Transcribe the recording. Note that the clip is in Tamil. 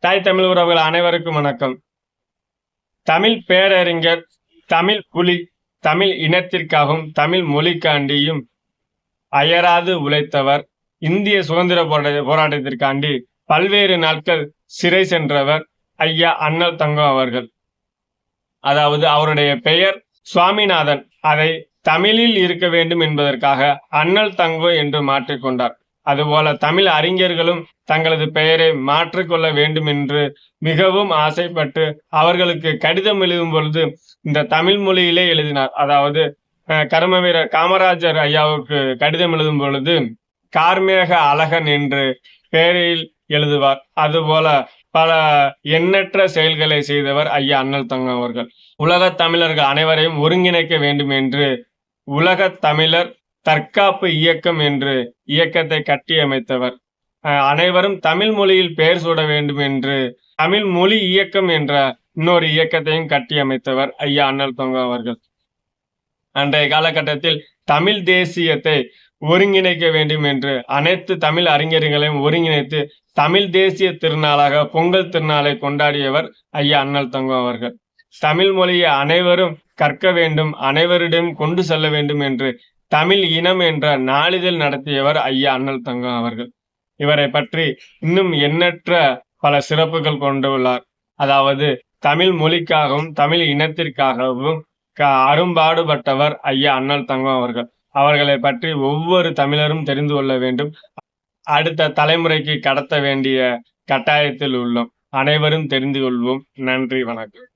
தாய் தமிழ் உறவுகள் அனைவருக்கும் வணக்கம். தமிழ் பேரறிஞர் தமிழ் புலி தமிழ் இனத்திற்காகவும் தமிழ் மொழிக்காண்டியும் அயராது உழைத்தவர். இந்திய சுதந்திர போராட்ட போராட்டத்திற்காண்டி பல்வேறு நாட்கள் சிறை சென்றவர் ஐயா அண்ணல் தங்கம் அவர்கள். அதாவது அவருடைய பெயர் சுவாமிநாதன். அதை தமிழில் இருக்க வேண்டும் என்பதற்காக அண்ணல் தங்கம் என்று மாற்றிக்கொண்டார் அதுபோல தமிழ் அறிஞர்களும் தங்களது பெயரை மாற்றிக்கொள்ள வேண்டும் என்று மிகவும் ஆசைப்பட்டு அவர்களுக்கு கடிதம் எழுதும் பொழுது இந்த தமிழ் மொழியிலே எழுதினார். அதாவது அஹ், கர்ம வீரர் காமராஜர் ஐயாவுக்கு கடிதம் எழுதும் பொழுது கார்மேக அழகன் என்று பெயரில் எழுதுவார். அதுபோல பல எண்ணற்ற செயல்களை செய்தவர் ஐயா அண்ணல் தங்கம் அவர்கள். உலக தமிழர்கள் அனைவரையும் ஒருங்கிணைக்க வேண்டும் என்று உலக தமிழர் தற்காப்பு இயக்கம் என்று இயக்கத்தை கட்டியமைத்தவர். அனைவரும் தமிழ் மொழியில் பெயர் சூட வேண்டும் என்று தமிழ் மொழி இயக்கம் என்ற இன்னொரு இயக்கத்தையும் கட்டியமைத்தவர் ஐயா அண்ணல் தொங்க அவர்கள். அன்றைய காலகட்டத்தில் தமிழ் தேசியத்தை ஒருங்கிணைக்க வேண்டும் என்று அனைத்து தமிழ் அறிஞர்களையும் ஒருங்கிணைத்து தமிழ் தேசிய திருநாளாக பொங்கல் திருநாளை கொண்டாடியவர் ஐயா அண்ணல் தங்கம் அவர்கள். தமிழ் மொழியை அனைவரும் கற்க வேண்டும் அனைவரிடம் கொண்டு செல்ல வேண்டும் என்று தமிழ் இனம் என்ற நாளிதழ் நடத்தியவர் ஐயா அண்ணல் தங்கம் அவர்கள். இவரை பற்றி இன்னும் எண்ணற்ற பல சிறப்புகள் கொண்டுள்ளார். அதாவது தமிழ் மொழிக்காகவும் தமிழ் இனத்திற்காகவும் க- அரும்பாடுபட்டவர் ஐயா அண்ணல் தங்கம் அவர்கள். அவர்களை பற்றி ஒவ்வொரு தமிழரும் தெரிந்து கொள்ள வேண்டும். அடுத்த தலைமுறைக்கு கடத்த வேண்டிய கட்டாயத்தில் உள்ளோம். அனைவரும் தெரிந்து கொள்வோம். நன்றி வணக்கம்.